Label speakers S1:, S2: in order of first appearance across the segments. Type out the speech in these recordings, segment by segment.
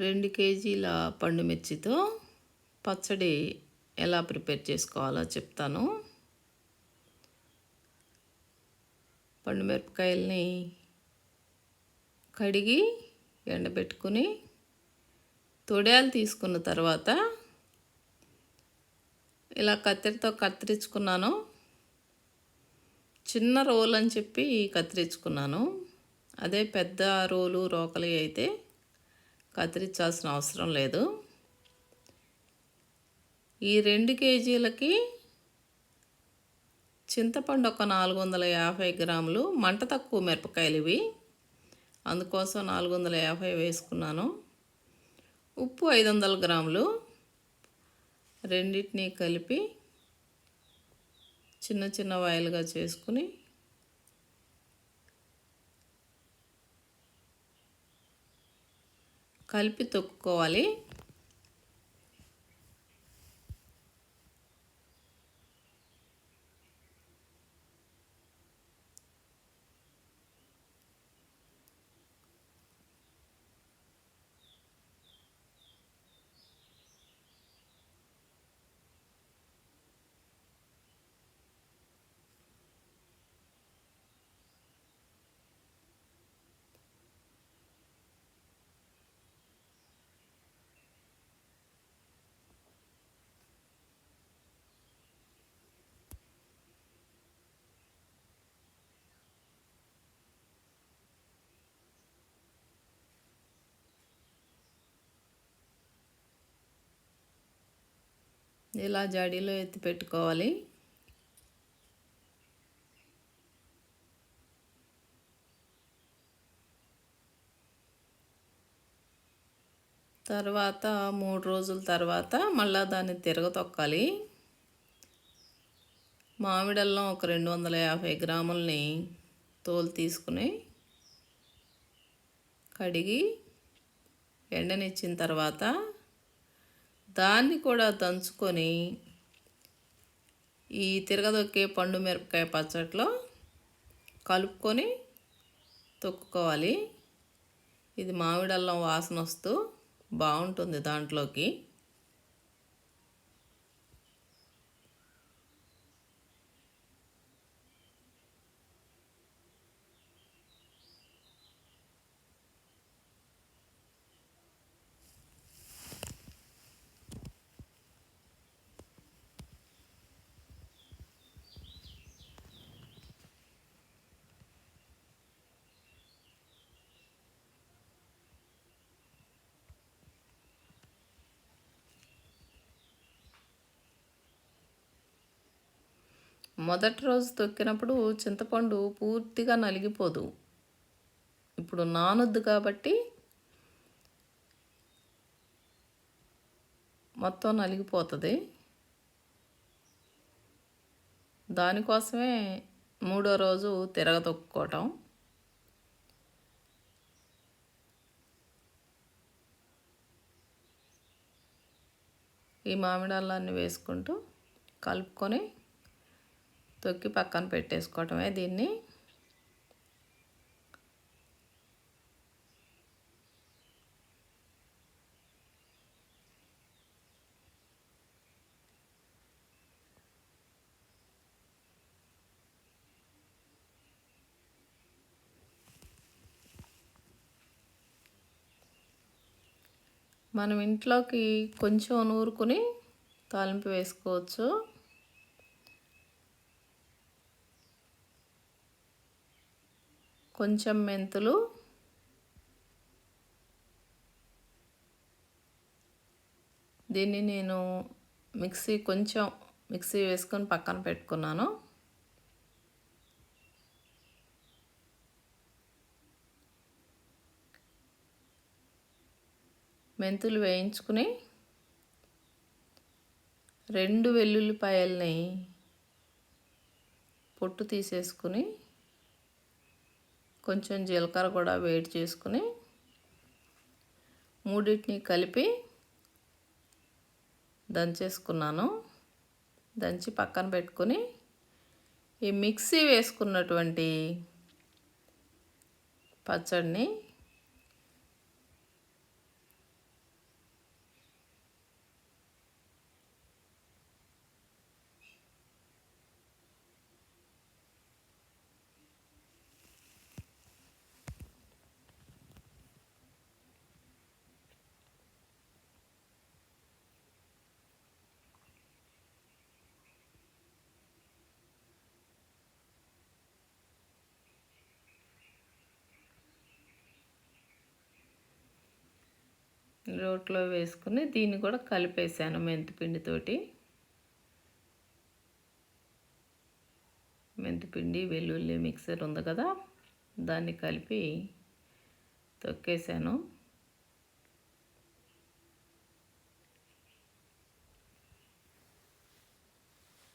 S1: రెండు కేజీల పండు మిర్చితో పచ్చడి ఎలా ప్రిపేర్ చేసుకోవాలో చెప్తాను. పండు మిరపకాయల్ని కడిగి ఎండబెట్టుకుని తొడయాలు తీసుకున్న తర్వాత ఇలా కత్తిరితో కత్తిరించుకున్నాను. చిన్న రోలు అని చెప్పి కత్తిరించుకున్నాను. అదే పెద్ద రోలు రోకలి అయితే కత్తిరించాల్సిన అవసరం లేదు. ఈ రెండు కేజీలకి చింతపండు ఒక నాలుగు వందల యాభై గ్రాములు మంట తక్కువ మిరపకాయలు ఇవి. అందుకోసం నాలుగు వందల యాభై వేసుకున్నాను. ఉప్పు ఐదు వందల గ్రాములు రెండింటినీ కలిపి చిన్న చిన్న వాయిల్గా చేసుకుని కలిపి తొక్కుకోవాలి. ఇలా జాడీలో ఎత్తి పెట్టుకోవాలి? తర్వాత మూడు రోజుల తర్వాత మళ్ళీ దాన్ని తిరగతొక్కాలి మామిడల్లం ఒక రెండు వందల యాభై గ్రాములని తోలు తీసుకుని కడిగి ఎండనిచ్చిన తర్వాత దాన్ని కూడా దంచుకొని ఈ తిరగదొక్కే పండు మిరపకాయ పచ్చట్లో కలుపుకొని తొక్కుకోవాలి. ఇది మామిడల్లం వాసన వస్తూ బాగుంటుంది దాంట్లోకి. మొదటి రోజు తొక్కినప్పుడు చింతపండు పూర్తిగా నలిగిపోదు. ఇప్పుడు నానొద్దు కాబట్టి మొత్తం నలిగిపోతుంది. దానికోసమే మూడో రోజు తిరగతొక్కుకోవటం ఈ మామిడాలన్నీ వేసుకుంటూ కలుపుకొని తొక్కి పక్కన పెట్టేసుకోవటమే దీన్ని. మనం ఇంట్లోకి కొంచెం నూరుకుని తాలింపు వేసుకోవచ్చు. కొంచెం మెంతులు. దీన్ని నేను మిక్సీ కొంచెం మిక్సీ వేసుకొని పక్కన పెట్టుకున్నాను. మెంతులు వేయించుకుని రెండు వెల్లుల్లిపాయల్ని పొట్టు తీసేసుకుని కొంచెం జీలకర్ర కూడా వేడి చేసుకుని మూడింటిని కలిపి దంచేసుకున్నాను. దంచి పక్కన పెట్టుకుని ఈ మిక్సీ వేసుకున్నటువంటి పచ్చడిని రోట్లో వేసుకుని దీన్ని కూడా కలిపేసాను మెంతిపిండితోటి. మెంతిపిండి వెల్లుల్లి మిక్సర్ ఉంది కదా దాన్ని కలిపి తొక్కేసాను.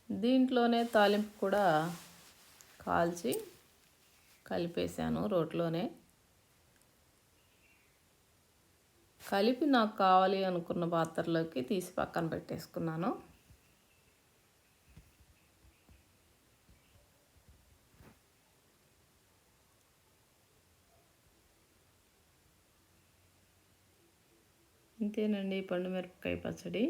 S1: దీంట్లోనే తాలింపు కూడా కాల్చి కలిపేసాను రోట్లోనే. కలిపి నాకు కావాలి అనుకున్న పాత్రలోకి తీసి పక్కన పెట్టేసుకున్నాను. ఇంతేనండి పండు మిరపకాయ పచ్చడి.